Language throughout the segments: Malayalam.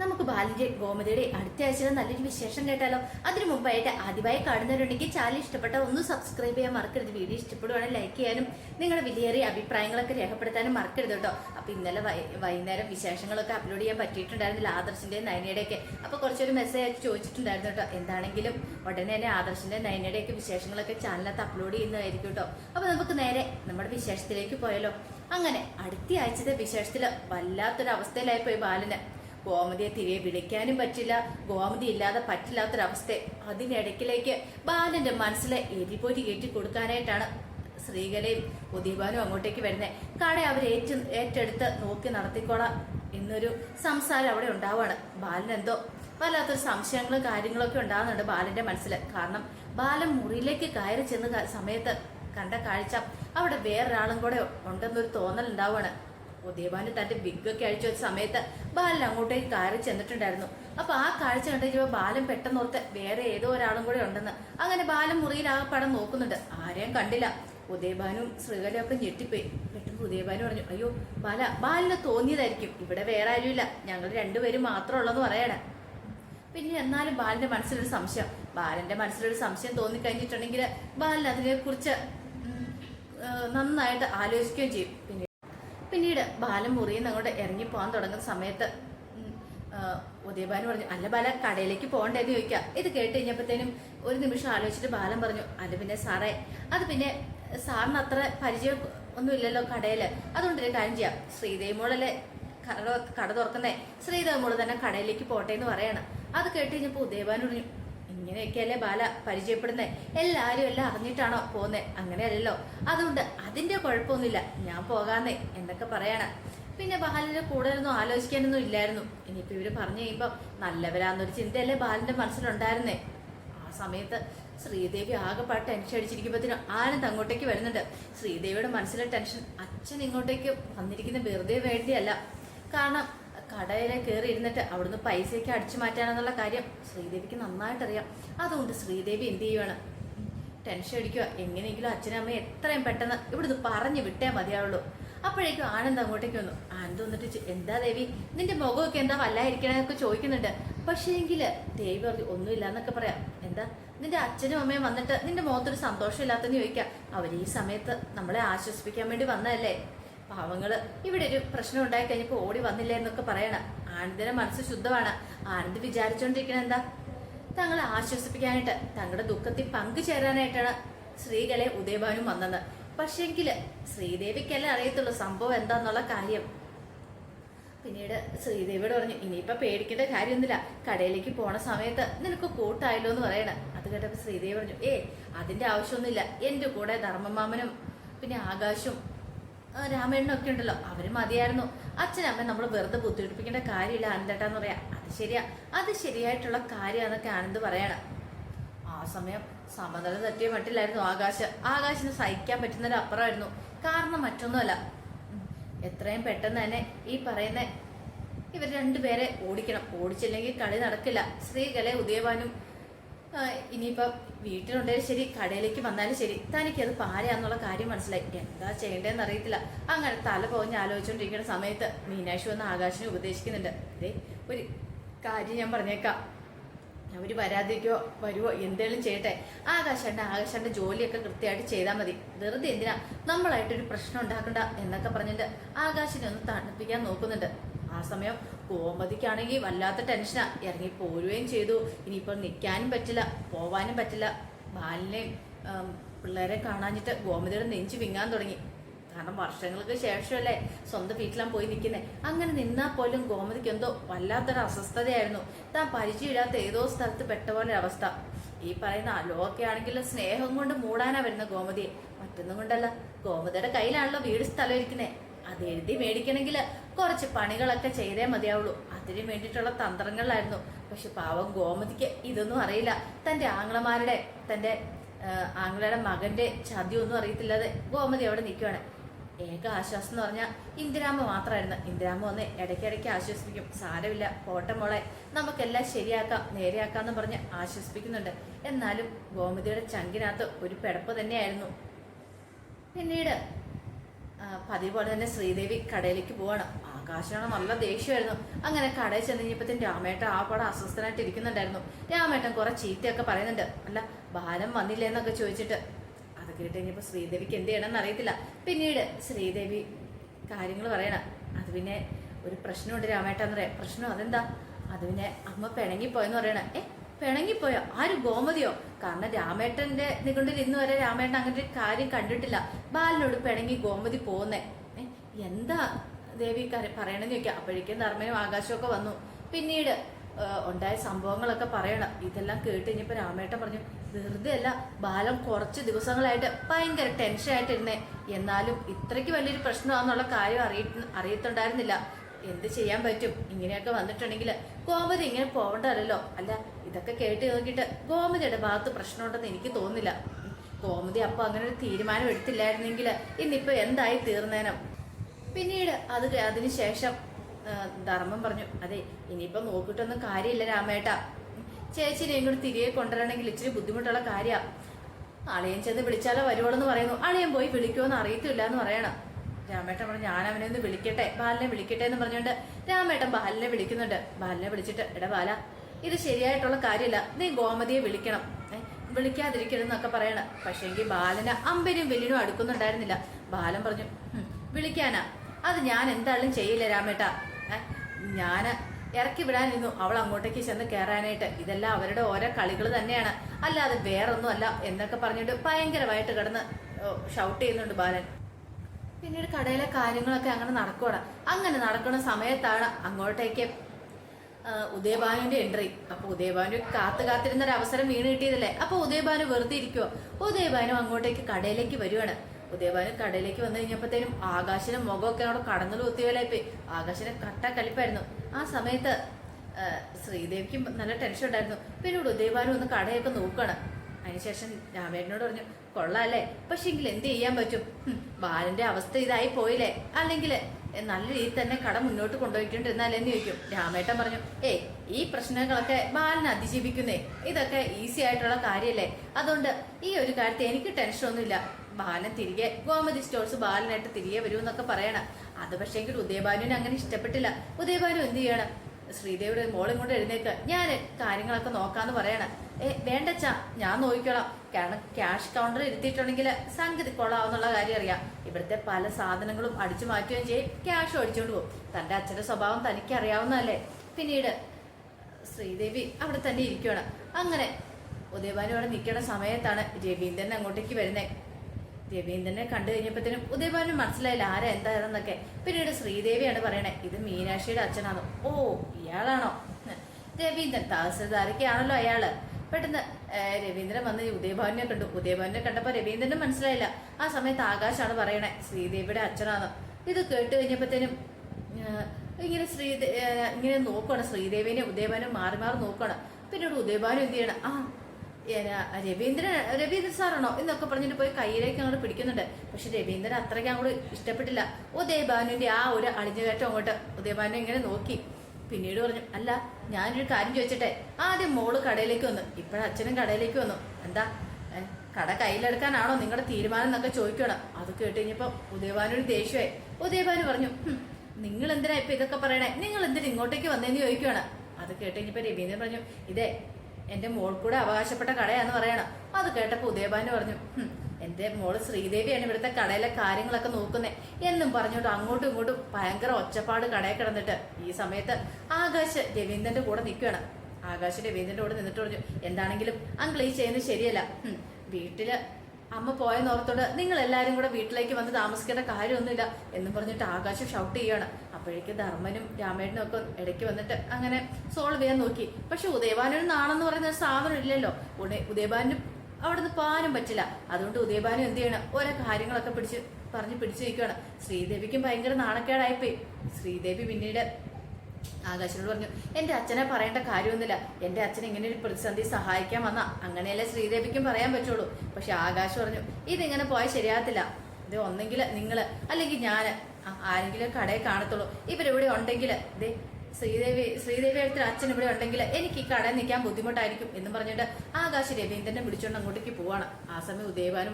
നമുക്ക് ബാലിന്റെ ഗോമതിയുടെ അടുത്ത ആഴ്ച നല്ലൊരു വിശേഷം കേട്ടാലോ? അതിനു മുമ്പായിട്ട് ആദ്യമായി കാണുന്നവരുണ്ടെങ്കിൽ ചാനൽ ഇഷ്ടപ്പെട്ട ഒന്ന് സബ്സ്ക്രൈബ് ചെയ്യാൻ മറക്കരുത്. വീഡിയോ ഇഷ്ടപ്പെടുവാണെങ്കിൽ ലൈക്ക് ചെയ്യാനും നിങ്ങളുടെ വിലയേറിയ അഭിപ്രായങ്ങളൊക്കെ രേഖപ്പെടുത്താനും മറക്കരുത് കേട്ടോ. അപ്പൊ ഇന്നലെ വൈകുന്നേരം വിശേഷങ്ങളൊക്കെ അപ്ലോഡ് ചെയ്യാൻ പറ്റിയിട്ടുണ്ടായിരുന്നില്ല. ആദർശിന്റെ നയനയുടെയൊക്കെ. അപ്പൊ കുറച്ചൊരു മെസ്സേജ് അയച്ച് ചോദിച്ചിട്ടുണ്ടായിരുന്നു കേട്ടോ. എന്താണെങ്കിലും ഉടനെ തന്നെ ആദർശിന്റെ നയനയുടെയൊക്കെ വിശേഷങ്ങളൊക്കെ ചാനലകത്ത് അപ്ലോഡ് ചെയ്യുന്നതായിരിക്കും കേട്ടോ. അപ്പൊ നമുക്ക് നേരെ നമ്മുടെ വിശേഷത്തിലേക്ക് പോയാലോ. അങ്ങനെ അടുത്ത ആഴ്ചത്തെ വിശേഷത്തിൽ വല്ലാത്തൊരു അവസ്ഥയിലായി പോയി ബാലന്. ഗോമതിയെ തിരികെ വിളിക്കാനും പറ്റില്ല. ഗോമതി ഇല്ലാതെ പറ്റില്ലാത്തൊരവസ്ഥ. അതിനിടയ്ക്കിലേക്ക് ബാലന്റെ മനസ്സിലെ എരിപൊരി കയറ്റി കൊടുക്കാനായിട്ടാണ് ശ്രീകലയും ഉദീപാനും അങ്ങോട്ടേക്ക് വരുന്നത് കട അവർ ഏറ്റു ഏറ്റെടുത്ത് നോക്കി നടത്തിക്കോളാം എന്നൊരു സംസാരം അവിടെ ഉണ്ടാവുകയാണ് ബാലൻ എന്തോ വല്ലാത്തൊരു സംശയങ്ങളും കാര്യങ്ങളൊക്കെ ഉണ്ടാകുന്നുണ്ട് ബാലന്റെ മനസ്സിൽ കാരണം ബാലൻ മുറിയിലേക്ക് കയറി ചെന്ന സമയത്ത് കണ്ട കാഴ്ച അവിടെ വേറൊരാളും കൂടെ ഉണ്ടെന്നൊരു തോന്നൽ ഉണ്ടാവുകയാണ് ഉദയഭാനു തന്റെ വിഗ്ഗൊക്കെ അഴിച്ചു വെച്ച സമയത്ത് ബാലൻ അങ്ങോട്ടേക്ക് കയറി ചെന്നിട്ടുണ്ടായിരുന്നു. അപ്പൊ ആ കാഴ്ച കണ്ടിട്ട് ബാലൻ പെട്ടെന്ന് ഓർത്ത് വേറെ ഏതോ ഒരാളും കൂടെ ഉണ്ടെന്ന്. അങ്ങനെ ബാലൻ മുറിയിൽ ആ പടം നോക്കുന്നുണ്ട്. ആരെയും കണ്ടില്ല. ഉദയഭാനും ശ്രീകലയും ഒക്കെ ഞെട്ടിപ്പോയി. പെട്ടെന്ന് ഉദയഭാനു പറഞ്ഞു അയ്യോ ബാല ബാലിന് തോന്നിയതായിരിക്കും. ഇവിടെ വേറെ ആരുമില്ല. ഞങ്ങൾ രണ്ടുപേരും മാത്രമേ ഉള്ളെന്ന് പറയണേ. പിന്നെ എന്നാലും ബാലന്റെ മനസ്സിലൊരു സംശയം. ബാലന്റെ മനസ്സിലൊരു സംശയം തോന്നിക്കഴിഞ്ഞിട്ടുണ്ടെങ്കിൽ ബാലൻ അതിനെ കുറിച്ച് നന്നായിട്ട് ആലോചിക്കുകയും ചെയ്യും. പിന്നെ പിന്നീട് ബാലൻ മുറിയിൽ നിന്ന് അങ്ങോട്ട് ഇറങ്ങി പോകാൻ തുടങ്ങുന്ന സമയത്ത് ഉദയഭാനു പറഞ്ഞു അല്ല ബാല കടയിലേക്ക് പോകണ്ടേന്ന് ചോദിക്കാം ഇത് കേട്ട് കഴിഞ്ഞപ്പോഴത്തേനും ഒരു നിമിഷം ആലോചിച്ചിട്ട് ബാലൻ പറഞ്ഞു അല്ല പിന്നെ സാറേ അത് പിന്നെ സാറിന് അത്ര പരിചയം ഒന്നും ഇല്ലല്ലോ കടയിൽ. അതുകൊണ്ട് ഒരു കാര്യം ചെയ്യാം. ശ്രീദേവി മോളല്ലേ കട കട തുറക്കുന്നേ ശ്രീദേവി മോൾ തന്നെ കടയിലേക്ക് പോട്ടെ എന്ന് പറയണം. അത് കേട്ട് കഴിഞ്ഞപ്പോൾ ഉദയഭാനു പറഞ്ഞു ഇങ്ങനെയൊക്കെയല്ലേ ബാല പരിചയപ്പെടുന്നേ? എല്ലാരും എല്ലാം അറിഞ്ഞിട്ടാണോ പോന്നെ? അങ്ങനെയല്ലല്ലോ. അതുകൊണ്ട് അതിന്റെ കുഴപ്പമൊന്നുമില്ല. ഞാൻ പോകാന്നേ എന്നൊക്കെ പറയണം. പിന്നെ ബാലിന് കൂടുതലൊന്നും ആലോചിക്കാനൊന്നും ഇല്ലായിരുന്നു. ഇനിയിപ്പോ ഇവർ പറഞ്ഞു കഴിയുമ്പോ നല്ലവരാന്നൊരു ചിന്തയല്ലേ ബാലിന്റെ മനസ്സിലുണ്ടായിരുന്നേ. ആ സമയത്ത് ശ്രീദേവി ആകെ ആകെപ്പാട് ടെൻഷൻ അടിച്ചിരിക്കുമ്പോഴത്തേനും ആനന്ദ് അങ്ങോട്ടേക്ക് വരുന്നുണ്ട്. ശ്രീദേവിയുടെ മനസ്സിലെ ടെൻഷൻ അച്ഛൻ ഇങ്ങോട്ടേക്ക് വന്നിരിക്കുന്ന വെറുതെ വേണ്ടിയല്ല. കാരണം കടയിലെ കയറി ഇരുന്നിട്ട് അവിടുന്ന് പൈസയൊക്കെ അടിച്ചു മാറ്റാനെന്നുള്ള കാര്യം ശ്രീദേവിക്ക് നന്നായിട്ടറിയാം. അതുകൊണ്ട് ശ്രീദേവി എന്ത് ചെയ്യുവാണ്? ടെൻഷൻ അടിക്കുക. എങ്ങനെയെങ്കിലും അച്ഛനമ്മ എത്രയും പെട്ടെന്ന് ഇവിടുന്ന് പറഞ്ഞു വിട്ടേ മതിയാവുള്ളൂ. അപ്പോഴേക്കും ആനന്ദ് അങ്ങോട്ടേക്ക് വന്നു. ആനന്ദ് വന്നിട്ട് എന്താ ദേവി? നിന്റെ മുഖമൊക്കെ എന്താ വല്ലായിരിക്കണെന്നൊക്കെ ചോദിക്കുന്നുണ്ട്. പക്ഷേ എങ്കിൽ ദേവി പറഞ്ഞു ഒന്നുമില്ല എന്നൊക്കെ പറയാം. എന്താ? നിന്റെ അച്ഛനും അമ്മയും വന്നിട്ട് നിന്റെ മുഖത്തൊരു സന്തോഷമില്ലാത്തെന്ന് ചോദിക്കാം. അവർ ഈ സമയത്ത് നമ്മളെ ആശ്വസിപ്പിക്കാൻ വേണ്ടി വന്നതല്ലേ? പാവങ്ങൾ. ഇവിടെ ഒരു പ്രശ്നം ഉണ്ടായി കഴിഞ്ഞപ്പോ ഓടി വന്നില്ല എന്നൊക്കെ പറയണം. ആനന്ദിന്റെ മനസ്സ് ശുദ്ധമാണ്. ആനന്ദ് വിചാരിച്ചോണ്ടിരിക്കണ എന്താ? തങ്ങളെ ആശ്വസിപ്പിക്കാനായിട്ട് തങ്ങളുടെ ദുഃഖത്തിൽ പങ്കുചേരാനായിട്ടാണ് സ്ത്രീകളെ ഉദയഭാനും വന്നത്. പക്ഷെങ്കിൽ ശ്രീദേവിക്കല്ലേ അറിയത്തുള്ളൂ സംഭവം എന്താന്നുള്ള കാര്യം. പിന്നീട് ശ്രീദേവിയോട് പറഞ്ഞു ഇനിയിപ്പൊ പേടിക്കേണ്ട കാര്യമൊന്നുമില്ല. കടയിലേക്ക് പോണ സമയത്ത് നിനക്ക് കൂട്ടായല്ലോ എന്ന് പറയണ. അത് കേട്ടപ്പോ ശ്രീദേവി പറഞ്ഞു ഏ അതിന്റെ ആവശ്യമൊന്നുമില്ല. എന്റെ കൂടെ ധർമ്മമാമനും പിന്നെ ആകാശും ആ, രാമേണ്ണനും ഉണ്ടല്ലോ. അവർ മതിയായിരുന്നു. അച്ഛനമ്മ നമ്മൾ വെറുതെ ബുദ്ധിമുട്ടിപ്പിക്കേണ്ട കാര്യമില്ല ആനന്ദേട്ടാന്ന് പറയാ. അത് ശരിയാ. അത് ശരിയായിട്ടുള്ള കാര്യമാണെന്നൊക്കെ ആനന്ദ് പറയണം. ആ സമയം സമതല തട്ടിയ മട്ടില്ലായിരുന്നു ആകാശ്. ആകാശിന് സഹിക്കാൻ പറ്റുന്നൊരു അപ്പുറമായിരുന്നു കാരണം മറ്റൊന്നുമല്ല. എത്രയും പെട്ടെന്ന് തന്നെ ഈ പറയുന്ന ഇവർ രണ്ടുപേരെ ഓടിക്കണം. ഓടിച്ചില്ലെങ്കിൽ കളി നടക്കില്ല. സ്ത്രീകളെ ഉദയവാനും ആ, വീട്ടിലുണ്ടെങ്കിലും ശരി കടയിലേക്ക് വന്നാലും ശരി. തനിക്ക് അത് പാരയാന്നുള്ള കാര്യം മനസ്സിലായി. എന്താ ചെയ്യേണ്ടതെന്ന് അറിയത്തില്ല. അങ്ങനെ തല പോഞ്ഞ് ആലോചിച്ചുകൊണ്ടിരിക്കുന്ന സമയത്ത് മീനാക്ഷി വന്ന് ആകാശിനെ ഉപദേശിക്കുന്നുണ്ട്. അതെ ഒരു കാര്യം ഞാൻ പറഞ്ഞേക്കാം. അവർ വരാതിരിക്കോ വരുവോ എന്തേലും ചെയ്യട്ടെ. ആകാശന്റെ ആകാശന്റെ ജോലിയൊക്കെ കൃത്യമായിട്ട് ചെയ്താൽ മതി. വെറുതെ എന്തിനാ നമ്മളായിട്ടൊരു പ്രശ്നം ഉണ്ടാക്കണ്ട എന്നൊക്കെ പറഞ്ഞിട്ട് ആകാശിനെ ഒന്ന് തണുപ്പിക്കാൻ നോക്കുന്നുണ്ട്. ആ സമയം ഗോമതിക്കാണെങ്കിൽ വല്ലാത്ത ടെൻഷനാണ് ഇറങ്ങി പോരുകയും ചെയ്തു. ഇനിയിപ്പോൾ നിൽക്കാനും പറ്റില്ല പോവാനും പറ്റില്ല. ബാലിനെയും ആം, പിള്ളേരെ കാണാഞ്ഞിട്ട് ഗോമതിയുടെ നെഞ്ചു വിങ്ങാൻ തുടങ്ങി. കാരണം വർഷങ്ങൾക്ക് ശേഷമല്ലേ സ്വന്തം വീട്ടിലാണ് പോയി നിൽക്കുന്നത് അങ്ങനെ നിന്നാൽ പോലും ഗോമതിക്ക് എന്തോ വല്ലാത്തൊരു അസ്വസ്ഥതയായിരുന്നു. താൻ പരിചയമില്ലാത്ത ഏതോ സ്ഥലത്ത് പെട്ട പോലെ അവസ്ഥ. ഈ പറയുന്ന അലോക്കെ ആണെങ്കിലും സ്നേഹം കൊണ്ട് മൂടാനാ വരുന്ന ഗോമതിയെ. മറ്റൊന്നും കൊണ്ടല്ല. ഗോമതിയുടെ കയ്യിലാണല്ലോ വീട് സ്ഥലം ഇരിക്കുന്നത് അത് എഴുതി മേടിക്കണമെങ്കിൽ കുറച്ച് പണികളൊക്കെ ചെയ്തേ മതിയാവുള്ളൂ. അതിന് വേണ്ടിയിട്ടുള്ള തന്ത്രങ്ങളിലായിരുന്നു. പക്ഷെ പാവം ഗോമതിക്ക് ഇതൊന്നും അറിയില്ല. തന്റെ ആംഗ്ലമാരുടെ തന്റെ ആംഗ്ലയുടെ മകന്റെ ചതിയൊന്നും അറിയത്തില്ലാതെ ഗോമതി അവിടെ നിൽക്കുവാണ്. ഏക ആശ്വാസം എന്ന് പറഞ്ഞാൽ ഇന്ദിരാമ്മ മാത്രമായിരുന്നു. ഇന്ദിരാമ്മ ഒന്ന് ഇടയ്ക്കിടയ്ക്ക് ആശ്വസിപ്പിക്കും. സാരമില്ല പോട്ടെ മോളെ. നമുക്കെല്ലാം ശരിയാക്കാം നേരെയാക്കാം എന്ന് പറഞ്ഞ് ആശ്വസിപ്പിക്കുന്നുണ്ട്. എന്നാലും ഗോമതിയുടെ ചങ്കിനകത്ത് ഒരു പിടപ്പ് തന്നെയായിരുന്നു. പിന്നീട് ആ, പതിവ് പോലെ തന്നെ ശ്രീദേവി കടയിലേക്ക് പോവാണ്. ആകാശമാണ് നല്ല ദേഷ്യമായിരുന്നു. അങ്ങനെ കടയിൽ ചെന്ന് കഴിഞ്ഞപ്പോഴത്തേക്കും രാമേട്ടൻ ആ പടം അസ്വസ്ഥനായിട്ട് ഇരിക്കുന്നുണ്ടായിരുന്നു. രാമേട്ടൻ കുറെ ചീത്തയൊക്കെ പറയുന്നുണ്ട്. അല്ല ബാലം വന്നില്ല എന്നൊക്കെ ചോദിച്ചിട്ട്. അത് കേട്ട് കഴിഞ്ഞപ്പോൾ ശ്രീദേവിക്ക് എന്ത് ചെയ്യണമെന്ന് അറിയത്തില്ല. പിന്നീട് ശ്രീദേവി കാര്യങ്ങൾ പറയണം. അത് പിന്നെ ഒരു പ്രശ്നമുണ്ട് രാമേട്ടൻ എന്ന് പറയാം. പ്രശ്നം അതെന്താ? അത് പിന്നെ അമ്മ പിണങ്ങിപ്പോയെന്ന് പറയണേ. ഏ പിണങ്ങിപ്പോയോ? ആര് ഗോമതിയോ? കാരണം രാമേട്ടന്റെ നിഘണ്ടിൽ ഇന്ന് വരെ രാമേട്ടൻ അങ്ങനെ ഒരു കാര്യം കണ്ടിട്ടില്ല. ബാലിനോട് പിണങ്ങി ഗോമതി പോകുന്നേ എന്താ ദേവി പറയണെന്ന് ചോദിക്കാം. അപ്പോഴേക്കും ധർമ്മനും ആകാശമൊക്കെ വന്നു. പിന്നീട് ഉണ്ടായ സംഭവങ്ങളൊക്കെ പറയണം. ഇതെല്ലാം കേട്ട് കഴിഞ്ഞപ്പോ രാമേട്ടൻ പറഞ്ഞു വെറുതെ അല്ല ബാലം കുറച്ച് ദിവസങ്ങളായിട്ട് ഭയങ്കര ടെൻഷൻ ടെൻഷനായിട്ടിരുന്നേ എന്നാലും ഇത്രയ്ക്ക് വലിയൊരു പ്രശ്നമാണെന്നുള്ള കാര്യം അറിയ അറിയത്തുണ്ടായിരുന്നില്ല. എന്ത് ചെയ്യാൻ പറ്റും? ഇങ്ങനെയൊക്കെ വന്നിട്ടുണ്ടെങ്കിൽ ഗോമതി ഇങ്ങനെ പോകണ്ടല്ലോ. അല്ല ഇതൊക്കെ കേട്ട് നോക്കിയിട്ട് ഗോമതിയുടെ ഭാഗത്ത് പ്രശ്നമുണ്ടെന്ന് എനിക്ക് തോന്നുന്നില്ല. ഗോമതി അപ്പൊ അങ്ങനെ ഒരു തീരുമാനം എടുത്തില്ലായിരുന്നെങ്കിൽ ഇന്നിപ്പോ എന്തായി തീർന്നേനം? പിന്നീട് അത് അതിനുശേഷം ധർമ്മം പറഞ്ഞു അതെ ഇനിയിപ്പം നോക്കിയിട്ടൊന്നും കാര്യമില്ല രാമേട്ട. ചേച്ചിനെ ഇങ്ങോട്ട് തിരികെ കൊണ്ടുവരണമെങ്കിൽ ഇച്ചിരി ബുദ്ധിമുട്ടുള്ള കാര്യമാണ് അളിയൻ ചെന്ന് വിളിച്ചാലോ വരുവോളെന്ന് പറയുന്നു. അളിയൻ പോയി വിളിക്കുമോ എന്ന് അറിയത്തില്ല എന്ന് പറയണം. രാമേട്ടൻ പറഞ്ഞു ഞാൻ അവനെ ഒന്ന് വിളിക്കട്ടെ ബാലിനെ വിളിക്കട്ടെ എന്ന് പറഞ്ഞുകൊണ്ട് രാമേട്ടൻ ബാലിനെ വിളിക്കുന്നുണ്ട്. ബാലിനെ വിളിച്ചിട്ട് എടാ ബാല ഇത് ശരിയായിട്ടുള്ള കാര്യമല്ല നീ ഗോമതിയെ വിളിക്കണം. എന്നൊക്കെ പറയണം. പക്ഷേങ്കിൽ ബാലന് അമ്പനും വെല്ലിനും അടുക്കുന്നുണ്ടായിരുന്നില്ല. ബാലൻ പറഞ്ഞു വിളിക്കാനാ. അത് ഞാൻ എന്തായാലും ചെയ്യില്ല രാമേട്ട. ഞാൻ ഇറക്കി നിന്നു. അവൾ അങ്ങോട്ടേക്ക് ചെന്ന് കയറാനായിട്ട് ഇതെല്ലാം അവരുടെ ഓരോ കളികൾ തന്നെയാണ്. അല്ലാതെ വേറൊന്നും അല്ല എന്നൊക്കെ പറഞ്ഞിട്ട് ഭയങ്കരമായിട്ട് കിടന്ന് ഷൗട്ട് ചെയ്യുന്നുണ്ട് ബാലൻ. പിന്നീട് കടയിലെ കാര്യങ്ങളൊക്കെ അങ്ങനെ നടക്കണം അങ്ങനെ നടക്കുന്ന സമയത്താണ് അങ്ങോട്ടേക്ക് ഉദയഭാനുവിന്റെ എൻട്രി അപ്പൊ ഉദയഭാനു കാത്തു കാത്തിരുന്ന ഒരു അവസരം വീണ് കിട്ടിയതല്ലേ? അപ്പൊ ഉദയഭാനു വെറുതെ ഇരിക്കുവോ. ഉദയഭാനു അങ്ങോട്ടേക്ക് കടയിലേക്ക് വരുവാണ്. ഉദയഭാനു കടയിലേക്ക് വന്നു കഴിഞ്ഞപ്പോഴത്തേനും ആകാശിനും മുഖമൊക്കെ അവിടെ കടന്നു കുത്തിയവലായിപ്പോയി. ആകാശിനെ കട്ട കലിപ്പായിരുന്നു. ആ സമയത്ത് ശ്രീദേവിക്കും നല്ല ടെൻഷൻ ഉണ്ടായിരുന്നു. പിന്നീട് ഉദയഭാനു ഒന്ന് കടയൊക്കെ നോക്കുകയാണ് അതിനുശേഷം രാമേട്ടനോട് പറഞ്ഞു കൊള്ളാല്ലേ? പക്ഷെ എങ്കിൽ എന്ത് ചെയ്യാൻ പറ്റും? ബാലന്റെ അവസ്ഥ ഇതായി പോയില്ലേ? അല്ലെങ്കിൽ നല്ല രീതിയിൽ തന്നെ കട മുന്നോട്ട് കൊണ്ടുപോയിക്കൊണ്ടിരുന്നാലെന്ന് ചോദിക്കും. രാമേട്ടൻ പറഞ്ഞു ഏയ് ഈ പ്രശ്നങ്ങളൊക്കെ ബാലൻ അതിജീവിക്കുന്നേ. ഇതൊക്കെ ഈസി ആയിട്ടുള്ള കാര്യല്ലേ? അതുകൊണ്ട് ഈ ഒരു കാര്യത്തിൽ എനിക്ക് ടെൻഷനൊന്നുമില്ല ബാലൻ തിരികെ ഗോമതി സ്റ്റോഴ്സ് ബാലനായിട്ട് തിരികെ വരുമെന്നൊക്കെ പറയണം. അത് പക്ഷേങ്കിൽ ഉദയഭാനുവിന് അങ്ങനെ ഇഷ്ടപ്പെട്ടില്ല. ഉദയഭാനു എന്ത് ചെയ്യണം? ശ്രീദേവിയുടെ മോളും കൊണ്ട് എഴുന്നേക്ക് ഞാൻ കാര്യങ്ങളൊക്കെ നോക്കാന്ന് പറയണം. ഏ വേണ്ടച്ചാ ഞാൻ നോക്കിക്കോളാം. കാരണം ക്യാഷ് കൗണ്ടർ ഇരുത്തിയിട്ടുണ്ടെങ്കിൽ സംഗതി കൊള്ളാവുന്നുള്ള കാര്യം അറിയാം. ഇവിടുത്തെ പല സാധനങ്ങളും അടിച്ചു മാറ്റുകയും ചെയ്യും. ക്യാഷ് അടിച്ചുകൊണ്ട് പോകും. തന്റെ അച്ഛന്റെ സ്വഭാവം തനിക്ക് അറിയാവുന്നതല്ലേ പിന്നീട് ശ്രീദേവി അവിടെ തന്നെ ഇരിക്കുകയാണ് അങ്ങനെ ഉദയഭാനു അവിടെ നിൽക്കുന്ന സമയത്താണ് രവീന്ദ്രൻ അങ്ങോട്ടേക്ക് വരുന്നത് രവീന്ദ്രനെ കണ്ടു കഴിഞ്ഞപ്പോഴത്തേനും ഉദയഭാനു മനസ്സിലായില്ല ആരാ എന്തായിരുന്നൊക്കെ പിന്നീട് ശ്രീദേവിയാണ് പറയണേ ഇത് മീനാക്ഷിയുടെ അച്ഛനാണോ. ഓ ഇയാളാണോ. രവീന്ദ്രൻ തഹസിൽദാരൊക്കെയാണല്ലോ അയാൾ. പെട്ടെന്ന് രവീന്ദ്രൻ വന്ന് ഈ ഉദയഭാനുനെ കണ്ടു. ഉദയഭവനെ കണ്ടപ്പോ രവീന്ദ്രനും മനസ്സിലായില്ല. ആ സമയത്ത് ആകാശാണ് പറയണേ ശ്രീദേവിയുടെ അച്ഛനാണ് ഇത് കേട്ട് കഴിഞ്ഞപ്പോഴത്തേനും ഇങ്ങനെ ശ്രീദേ ഇങ്ങനെ നോക്കുകയാണ് ശ്രീദേവിനെ ഉദയഭാനും മാറി മാറി നോക്കുകയാണ് പിന്നീട് ഉദയഭാനും എന്ത് ചെയ്യണം? ആ രവീന്ദ്രൻ രവീന്ദ്രൻ സാറാണോ എന്നൊക്കെ പറഞ്ഞിട്ട് പോയി കയ്യിലേക്ക് അങ്ങോട്ട് പിടിക്കുന്നുണ്ട്. പക്ഷെ രവീന്ദ്രൻ അത്രയ്ക്ക് അങ്ങോട്ട് ഇഷ്ടപ്പെട്ടില്ല. ഉദയഭാനുവിന്റെ ആ ഒരു അളിഞ്ഞുകയറ്റം അങ്ങോട്ട് ഉദയഭാനു ഇങ്ങനെ നോക്കി. പിന്നീട് പറഞ്ഞു അല്ല ഞാനൊരു കാര്യം ചോദിച്ചിട്ടെ. ആദ്യം മോൾ കടയിലേക്ക് വന്നു. ഇപ്പോഴച്ഛനും കടയിലേക്ക് വന്നു. എന്താ കട കയ്യിലെടുക്കാനാണോ നിങ്ങളുടെ തീരുമാനം എന്നൊക്കെ ചോദിക്കണം അത് കേട്ട് കഴിഞ്ഞപ്പോ ഉദയഭാനൊരു ദേഷ്യമായി. ഉദയഭാനു പറഞ്ഞു നിങ്ങൾ എന്തിനാ ഇപ്പൊ ഇതൊക്കെ പറയണേ? നിങ്ങൾ എന്തിനാ ഇങ്ങോട്ടേക്ക് വന്നേന്ന് ചോദിക്കുകയാണ് അത് കേട്ട് കഴിഞ്ഞപ്പോ രവീന്ദ്രൻ പറഞ്ഞു ഇതേ എന്റെ മോൾ കൂടെ അവകാശപ്പെട്ട കടയാന്ന് പറയണം. അത് കേട്ടപ്പോ ഉദയഭാനു പറഞ്ഞു "ഹും, എന്റെ മോൾ ശ്രീദേവിയാണ് ഇവിടുത്തെ കടയിലെ കാര്യങ്ങളൊക്കെ നോക്കുന്നേ. എന്നും പറഞ്ഞോട്ട് അങ്ങോട്ടും ഇങ്ങോട്ടും ഭയങ്കര ഒച്ചപ്പാട് കടയിൽ കിടന്നിട്ട്. ഈ സമയത്ത് ആകാശ് രവീന്ദ്രന്റെ കൂടെ നിൽക്കുകയാണ് ആകാശ് രവീന്ദ്രന്റെ കൂടെ നിന്നിട്ട് പറഞ്ഞു എന്താണെങ്കിലും അങ്കിൾ ഈ ചെയ്യുന്നത് ശരിയല്ല. വീട്ടിൽ അമ്മ പോയ ഓർത്തോണ്ട് നിങ്ങൾ എല്ലാരും കൂടെ വീട്ടിലേക്ക് വന്ന് താമസിക്കേണ്ട കാര്യമൊന്നുമില്ല എന്നും പറഞ്ഞിട്ട് ആകാശം ഷൗട്ട് ചെയ്യാണ് അപ്പോഴേക്ക് ധർമ്മനും രാമേട്ടനും ഒക്കെ ഇടയ്ക്ക് വന്നിട്ട് അങ്ങനെ സോൾവ് ചെയ്യാൻ നോക്കി. പക്ഷെ ഉദയഭാനു നാണെന്ന് പറയുന്ന ഒരു സാധനം ഇല്ലല്ലോ. ഉദയഭാനും അവിടുന്ന് പാനും പറ്റില്ല. അതുകൊണ്ട് ഉദയഭാനു എന്ത് ചെയ്യണം? ഓരോ കാര്യങ്ങളൊക്കെ പിടിച്ച് പറഞ്ഞ് പിടിച്ചു നിൽക്കുകയാണ്. ശ്രീദേവിക്കും ഭയങ്കര നാണക്കേടായിപ്പോയി. ശ്രീദേവി പിന്നീട് ആകാശനോട് പറഞ്ഞു എന്റെ അച്ഛനെ പറയേണ്ട കാര്യമൊന്നുമില്ല. എന്റെ അച്ഛൻ ഇങ്ങനെ ഒരു പ്രതിസന്ധി സഹായിക്കാൻ വന്ന. അങ്ങനെയല്ലേ ശ്രീദേവിക്കും പറയാൻ പറ്റുള്ളൂ. പക്ഷെ ആകാശ് പറഞ്ഞു ഇതിങ്ങനെ പോയാൽ ശരിയാകത്തില്ല. ഇത് ഒന്നെങ്കിൽ നിങ്ങൾ അല്ലെങ്കിൽ ഞാൻ ആരെങ്കിലും കടയിൽ കാണത്തുള്ളൂ. ഇവരെവിടെ ഉണ്ടെങ്കിൽ ദേ ശ്രീദേവി ശ്രീദേവി അടുത്ത അച്ഛൻ ഇവിടെ ഉണ്ടെങ്കിൽ എനിക്ക് ഈ കടയിൽ നിൽക്കാൻ ബുദ്ധിമുട്ടായിരിക്കും എന്ന് പറഞ്ഞിട്ട് ആകാശ് രവീന്ദ്രനെ പിടിച്ചോണ്ട് അങ്ങോട്ടേക്ക് പോവാണ്. ആ സമയം ഉദയഭാനു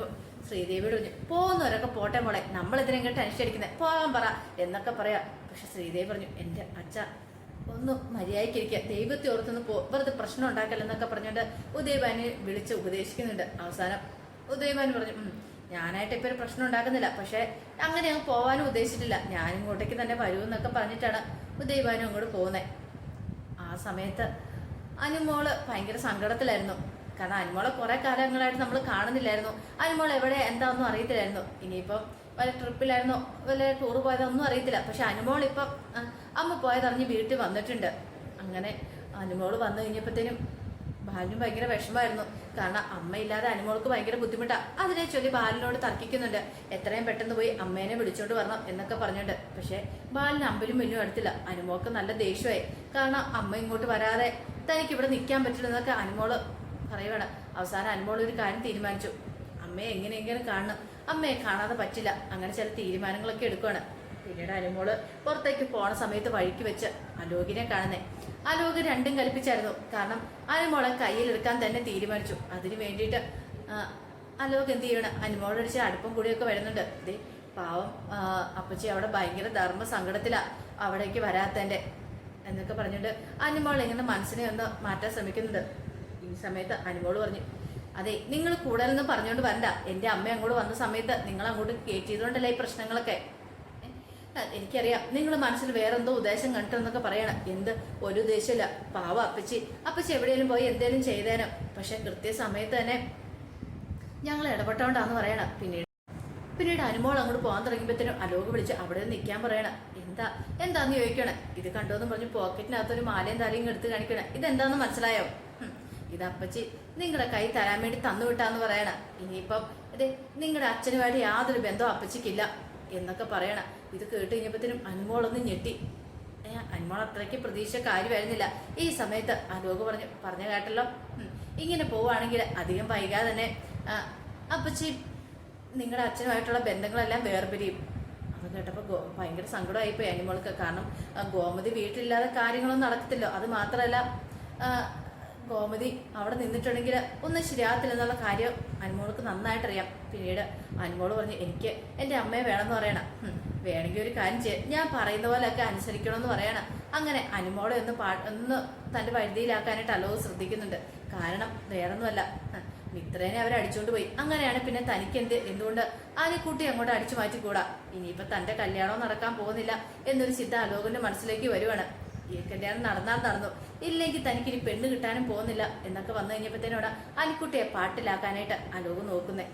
ശ്രീദേവിയോട് പറഞ്ഞു പോകുന്നവരൊക്കെ പോട്ടെ മോളെ നമ്മൾ ഇതിനെ ടെൻഷൻ അടിക്കുന്നത് പോകാൻ പറ എന്നൊക്കെ പറയാ. പക്ഷെ ശ്രീദേവി പറഞ്ഞു എന്റെ അച്ഛ ഒന്ന് മര്യാദയ്ക്കിരിക്കുക ദൈവത്തെ ഓർത്തൊന്ന് പോ വെറുതെ പ്രശ്നം ഉണ്ടാക്കല്ലെന്നൊക്കെ പറഞ്ഞുകൊണ്ട് ഉദയഭാനെ വിളിച്ച് ഉപദേശിക്കുന്നുണ്ട് അവസാനം. ഉദയഭാൻ പറഞ്ഞു "ഉം, ഞാനായിട്ട് ഇപ്പൊ ഒരു പ്രശ്നം ഉണ്ടാക്കുന്നില്ല. പക്ഷെ അങ്ങനെ അങ്ങ് പോവാനും ഉദ്ദേശിച്ചിട്ടില്ല. ഞാൻ ഇങ്ങോട്ടേക്ക് തന്നെ വരുമെന്നൊക്കെ പറഞ്ഞിട്ടാണ് ഉദയഭാനും അങ്ങോട്ട് പോകുന്നത് ആ സമയത്ത് അനുമോൾ ഭയങ്കര സങ്കടത്തിലായിരുന്നു. കാരണം അനുമോളെ കുറെ കാലങ്ങളായിട്ട് നമ്മൾ കാണുന്നില്ലായിരുന്നു. അനുമോൾ എവിടെ എന്താണെന്നും അറിയത്തില്ലായിരുന്നു. ഇനിയിപ്പം വല്ല ട്രിപ്പിലായിരുന്നോ വല്ല ടൂർ പോയതൊന്നും അറിയത്തില്ല. പക്ഷെ അനുമോൾ ഇപ്പം അമ്മ പോയതറിഞ്ഞ് വീട്ടിൽ വന്നിട്ടുണ്ട്. അങ്ങനെ അനുമോൾ വന്നു കഴിഞ്ഞപ്പോഴത്തേനും ബാലിനും ഭയങ്കര വിഷമമായിരുന്നു. കാരണം അമ്മയില്ലാതെ അനുമോൾക്ക് ഭയങ്കര ബുദ്ധിമുട്ടാ. അതിനെ ചൊല്ലി ബാലിനോട് തർക്കിക്കുന്നുണ്ട്. എത്രയും പെട്ടെന്ന് പോയി അമ്മേനെ വിളിച്ചോണ്ട് വരണം എന്നൊക്കെ പറഞ്ഞുണ്ട് പക്ഷെ ബാലിന് അമ്പലും മിന്നും അടുത്തില്ല. അനുമോൾക്ക് നല്ല ദേഷ്യമായി. കാരണം അമ്മ ഇങ്ങോട്ട് വരാതെ തനിക്ക് ഇവിടെ നിൽക്കാൻ പറ്റില്ല എന്നൊക്കെ അനുമോൾ പറയുവാണ്. അവസാനം അനുമോൾ ഒരു കാര്യം തീരുമാനിച്ചു. അമ്മയെ എങ്ങനെയെങ്കിലും കാണണം. അമ്മയെ കാണാതെ പറ്റില്ല. അങ്ങനെ ചില തീരുമാനങ്ങളൊക്കെ എടുക്കുവാണ്. പിന്നീട് അനുമോൾ പുറത്തേക്ക് പോണ സമയത്ത് വഴിക്ക് വെച്ച് അലോകിനെ കാണുന്നേ. അലോക് രണ്ടും കൽപ്പിച്ചായിരുന്നു. കാരണം അനുമോളെ കയ്യിലെടുക്കാൻ തന്നെ തീരുമാനിച്ചു. അതിനു വേണ്ടിയിട്ട് അലോക് എന്ത് ചെയ്യണം? അനുമോളടിച്ച് അടുപ്പം കൂടിയൊക്കെ വരുന്നുണ്ട്. ദേ പാവം അപ്പച്ചി അവിടെ ഭയങ്കര ധർമ്മ സങ്കടത്തിലാ അവിടേക്ക് വരാത്തന്റെ എന്നൊക്കെ പറഞ്ഞിട്ട് അനുമോൾ ഇങ്ങനെ മനസ്സിനെ ഒന്ന് മാറ്റാൻ ശ്രമിക്കുന്നുണ്ട്. ഈ സമയത്ത് അനുമോൾ പറഞ്ഞു അതെ നിങ്ങൾ കൂടുതലൊന്നും പറഞ്ഞുകൊണ്ട് വരണ്ട. എന്റെ അമ്മ അങ്ങോട്ട് വന്ന സമയത്ത് നിങ്ങൾ അങ്ങോട്ട് കയറ്റിയതുകൊണ്ടല്ലേ ഈ പ്രശ്നങ്ങളൊക്കെ? എനിക്കറിയാം. നിങ്ങൾ മനസ്സിൽ വേറെന്തോ ഉദ്ദേശം കണ്ടിട്ടെന്നൊക്കെ പറയണം. എന്ത്? ഒരു ഉദ്ദേശമില്ല പാവ അപ്പച്ചി. അപ്പച്ചി എവിടെയെങ്കിലും പോയി എന്തേലും ചെയ്തേനും. പക്ഷെ കൃത്യസമയത്ത് തന്നെ ഞങ്ങൾ ഇടപെട്ടോണ്ടാന്ന് പറയണം. പിന്നീട് പിന്നീട് അനുമോൾ അങ്ങോട്ട് പോകാൻ തുടങ്ങിയപ്പോഴത്തേനും അലോക് വിളിച്ച് അവിടെ നിൽക്കാൻ പറയണം. എന്താ? എന്താന്ന് ചോദിക്കണേ? ഇത് കണ്ടോന്ന് പറഞ്ഞ് പോക്കറ്റിനകത്തൊരു മാലയും താലയും എടുത്ത് കാണിക്കണേ. ഇതെന്താന്ന് മനസ്സിലായോ? ഇത് അപ്പച്ചി നിങ്ങളുടെ കൈ തരാൻ വേണ്ടി തന്നു വിട്ടാന്ന് പറയണം. ഇനിയിപ്പം ഇത് നിങ്ങളുടെ അച്ഛനുമായിട്ട് യാതൊരു ബന്ധവും അപ്പച്ചിക്കില്ല. എന്നൊക്കെ പറയണം. ഇത് കേട്ട് കഴിഞ്ഞപ്പോഴത്തേനും അൻമോളൊന്ന് ഞെട്ടി. അൻമോൾ അത്രയ്ക്ക് പ്രതീക്ഷ കാര്യമായിരുന്നില്ല. ഈ സമയത്ത് അലോക് പറഞ്ഞു പറഞ്ഞ കേട്ടല്ലോ. ഇങ്ങനെ പോവുകയാണെങ്കിൽ അധികം വൈകാതെ തന്നെ. അപ്പച്ചി നിങ്ങളുടെ അച്ഛനുമായിട്ടുള്ള ബന്ധങ്ങളെല്ലാം വേർപിരിയും. അത് കേട്ടപ്പോൾ ഗോ ഭയങ്കര സങ്കടമായിപ്പോയി അനിമോൾക്ക്. കാരണം ഗോമതി വീട്ടിലില്ലാതെ കാര്യങ്ങളൊന്നും നടക്കത്തില്ലോ. അത് മാത്രമല്ല ഗോമതി അവിടെ നിന്നിട്ടുണ്ടെങ്കിൽ ഒന്നും ശരിയാകത്തില്ലെന്നുള്ള കാര്യം അനുമോൾക്ക് നന്നായിട്ടറിയാം. പിന്നീട് അനുമോൾ പറഞ്ഞു എനിക്ക് എന്റെ അമ്മയെ വേണമെന്ന് പറയണം. വേണമെങ്കിൽ ഒരു കാര്യം ചെയ്യാം. ഞാൻ പറയുന്ന പോലെയൊക്കെ അനുസരിക്കണമെന്ന് പറയണം. അങ്ങനെ അനുമോളെ ഒന്ന് പാ ഒന്ന് തന്റെ വഴുതിയിലാക്കാനായിട്ട് അലോ ശ്രദ്ധിക്കുന്നുണ്ട്. കാരണം വേറൊന്നുമല്ല. മിത്രേനെ അവർ അടിച്ചുകൊണ്ട് പോയി. അങ്ങനെയാണ് പിന്നെ തനിക്ക് എന്ത് എന്തുകൊണ്ട് ആനക്കുട്ടി അങ്ങോട്ട് അടിച്ചു മാറ്റിക്കൂടാ? ഇനിയിപ്പോ തന്റെ കല്യാണം നടക്കാൻ പോകുന്നില്ല എന്നൊരു ചിന്ത അലോകന്റെ മനസ്സിലേക്ക് വരുവാണ്. കല്യാണം നടന്നാൽ നടന്നു. ഇല്ലെങ്കിൽ തനിക്ക് ഇനി പെണ്ണ് കിട്ടാനും പോകുന്നില്ല എന്നൊക്കെ വന്നു കഴിഞ്ഞപ്പോഴത്തേനോടാ അലിക്കുട്ടിയെ പാട്ടിലാക്കാനായിട്ട് അലോക് നോക്കുന്നേ.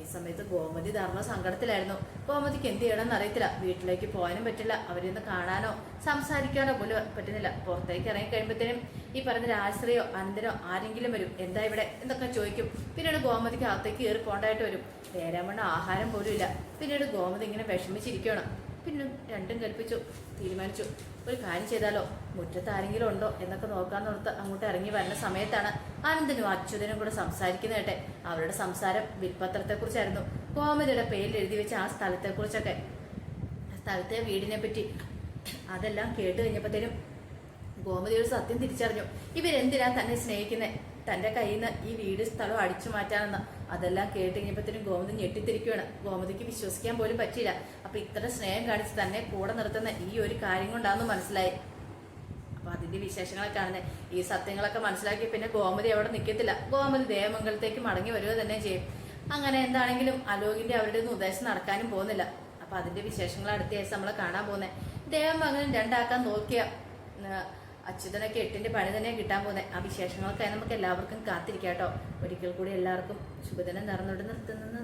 ഈ സമയത്ത് ഗോമതി ധർമ്മ സങ്കടത്തിലായിരുന്നു. ഗോമതിക്ക് എന്ത് ചെയ്യണമെന്ന് അറിയത്തില്ല. വീട്ടിലേക്ക് പോകാനും പറ്റില്ല. അവരെയൊന്ന് കാണാനോ സംസാരിക്കാനോ പോലും പറ്റുന്നില്ല. പുറത്തേക്ക് ഇറങ്ങി കഴിയുമ്പോഴത്തേനും ഈ പറഞ്ഞ രാശ്രയോ അനന്തരോ ആരെങ്കിലും വരും. എന്താ ഇവിടെ? എന്നൊക്കെ ചോദിക്കും. പിന്നീട് ഗോമതിക്ക് അകത്തേക്ക് കയറി പോകേണ്ടതായിട്ട് വരും. വേരാമണ്ണ ആഹാരം പോലും ഇല്ല പിന്നീട് ഗോമതി ഇങ്ങനെ വിഷമിച്ചിരിക്കണം പിന്നെ രണ്ടും കൽപ്പിച്ചു തീരുമാനിച്ചു. ഒരു കാര്യം ചെയ്താലോ? മുറ്റത്ത് ആരെങ്കിലും ഉണ്ടോ? എന്നൊക്കെ നോക്കാൻ നോക്കാന്നോർത്ത് അങ്ങോട്ട് ഇറങ്ങി വരുന്ന സമയത്താണ് ആനന്ദനും അച്യുതനും കൂടെ സംസാരിക്കുന്ന കേട്ടെ. അവരുടെ സംസാരം വിൽപ്പത്രത്തെ കുറിച്ചായിരുന്നു ഗോമതിയുടെ പേരിൽ എഴുതി വെച്ച ആ സ്ഥലത്തെക്കുറിച്ചൊക്കെ. സ്ഥലത്തെ വീടിനെ പറ്റി അതെല്ലാം കേട്ട് കഴിഞ്ഞപ്പോഴത്തേനും ഗോമതിയുടെ സത്യം തിരിച്ചറിഞ്ഞു. ഇവരെന്തിനാ തന്നെ സ്നേഹിക്കുന്നത് തന്റെ കയ്യിൽ നിന്ന് ഈ വീട് സ്ഥലം അടിച്ചു മാറ്റാനെന്ന്. അതെല്ലാം കേട്ട് കഴിഞ്ഞപ്പോഴത്തേനും ഗോമതി ഞെട്ടിത്തിരിക്കുകയാണ് ഗോമതിക്ക് വിശ്വസിക്കാൻ പോലും പറ്റിയില്ല. അപ്പൊ ഇത്ര സ്നേഹം കാണിച്ച് തന്നെ കൂടെ നിർത്തുന്ന ഈ ഒരു കാര്യം കൊണ്ടാന്ന് മനസ്സിലായി. അപ്പൊ അതിന്റെ വിശേഷങ്ങളൊക്കെ ആണ്. ഈ സത്യങ്ങളൊക്കെ മനസ്സിലാക്കി പിന്നെ ഗോമതി അവിടെ നിൽക്കത്തില്ല ഗോമതി ദേവമംഗലത്തേക്ക് മടങ്ങി വരിക തന്നെ ചെയ്യും. അങ്ങനെ എന്താണെങ്കിലും അലോകിന്റെ അവരുടെ ഒന്നും ഉദ്ദേശം നടക്കാനും പോകുന്നില്ല. അപ്പൊ അതിന്റെ വിശേഷങ്ങൾ അടുത്ത ദിവസം നമ്മളെ കാണാൻ പോകുന്നത് ദേവമംഗലം രണ്ടാക്കാൻ നോക്കിയ അച്യുതനൊക്കെ എട്ടിന്റെ പണി തന്നെ കിട്ടാൻ പോകുന്നത് ആ വിശേഷങ്ങൾക്കായി നമുക്ക് എല്ലാവർക്കും കാത്തിരിക്കാം കേട്ടോ. ഒരിക്കൽ കൂടി എല്ലാവർക്കും ശുഭദിനം നിറന്നോട്ട് നിർത്തുന്നു.